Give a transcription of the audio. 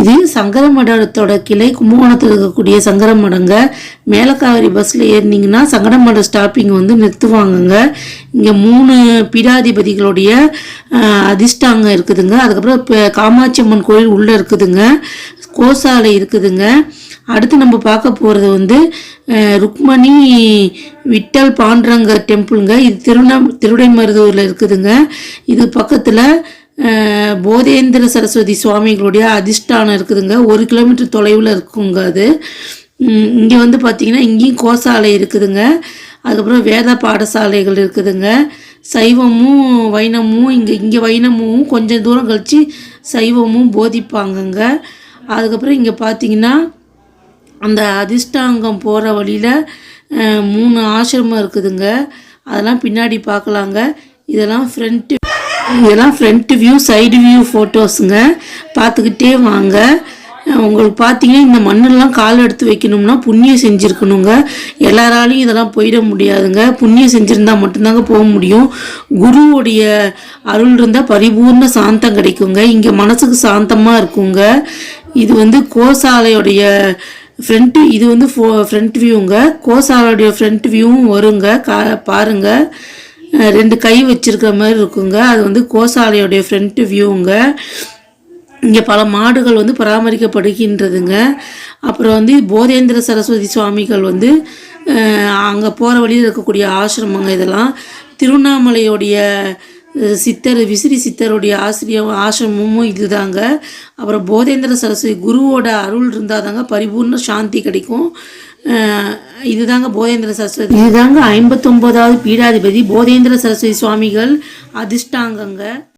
இது சங்கர மடத்தோட கிளை கும்பகோணத்தில் இருக்கக்கூடிய சங்கர மடங்க மேலக்காவிரி பஸ்ஸில் ஏறினீங்கன்னா சங்கர மட ஸ்டாப்பிங் வந்து நிறுத்துவாங்கங்க. இங்கே மூணு பீடாதிபதிகளுடைய அதிர்ஷ்டாங்க இருக்குதுங்க. அதுக்கப்புறம் இப்போ காமாட்சி அம்மன் கோயில் உள்ளே இருக்குதுங்க. கோசாலை இருக்குதுங்க. அடுத்து நம்ம பார்க்க போகிறது வந்து ருக்மணி விட்டல் பாண்டரங்க டெம்பிளுங்க. இது திருவண்ணா திருடைமருதூரில் இருக்குதுங்க. இது பக்கத்தில் போதேந்திர சரஸ்வதி சுவாமிகளுடைய அதிஷ்டானம் இருக்குதுங்க. ஒரு கிலோமீட்டர் தொலைவில் இருக்குங்க அது. இங்கே வந்து பார்த்திங்கன்னா இங்கேயும் கோசாலை இருக்குதுங்க. அதுக்கப்புறம் வேத பாடசாலைகள் இருக்குதுங்க. சைவமும் வைணமும் இங்கே இங்கே வைணமும் கொஞ்சம் தூரம் கழித்து சைவமும் போதிப்பாங்கங்க. அதுக்கப்புறம் இங்கே பார்த்தீங்கன்னா அந்த அதிர்ஷ்டாங்கம் போகிற வழியில் மூணு ஆசிரமம் இருக்குதுங்க. அதெல்லாம் பின்னாடி பார்க்கலாங்க இதெல்லாம் ஃப்ரண்ட்டு இதெல்லாம் ஃப்ரண்ட் வியூ சைடு வியூ ஃபோட்டோஸுங்க பார்த்துக்கிட்டே வாங்க. உங்களுக்கு பார்த்தீங்கன்னா இந்த மண்ணெல்லாம் கால் எடுத்து வைக்கணும்னா புண்ணியம் செஞ்சுருக்கணுங்க. எல்லாராலையும் இதெல்லாம் போயிட முடியாதுங்க. புண்ணியம் செஞ்சுருந்தா மட்டும்தாங்க போக முடியும். குருவுடைய அருள் இருந்தால் பரிபூர்ண சாந்தம் கிடைக்குங்க. இங்கே மனசுக்கு சாந்தமாக இருக்குங்க. இது வந்து கோசாலையுடைய ஃப்ரண்ட் இது வந்து ஃபோ ஃப்ரண்ட் வியூங்க கோசாலையுடைய ஃப்ரண்ட் வியூவும் வருங்க. கா பாருங்கள் ரெண்டு கை வச்சிருக்கிற மாதிரி இருக்குங்க. அது வந்து கோசாலையுடைய ஃப்ரண்ட் வியூங்க இங்கே பல மாடுகள் வந்து பராமரிக்கப்படுகின்றதுங்க. அப்புறம் வந்து போதேந்திர சரஸ்வதி சுவாமிகள் வந்து அங்கே போகிற வழியில் இருக்கக்கூடிய ஆசிரமங்க இதெல்லாம். திருவண்ணாமலையுடைய சித்தர் விசிறி சித்தருடைய ஆசிரியம் ஆசிரமும் இதுதாங்க. அப்புறம் போதேந்திர சரஸ்வதி குருவோட அருள் இருந்தால் தாங்க பரிபூர்ண சாந்தி கிடைக்கும். இதுதாங்க போதேந்திர சரஸ்வதி. இதுதாங்க ஐம்பத்தொம்போதாவது பீடாதிபதி போதேந்திர சரஸ்வதி சுவாமிகள் அதிர்ஷ்டாங்கங்க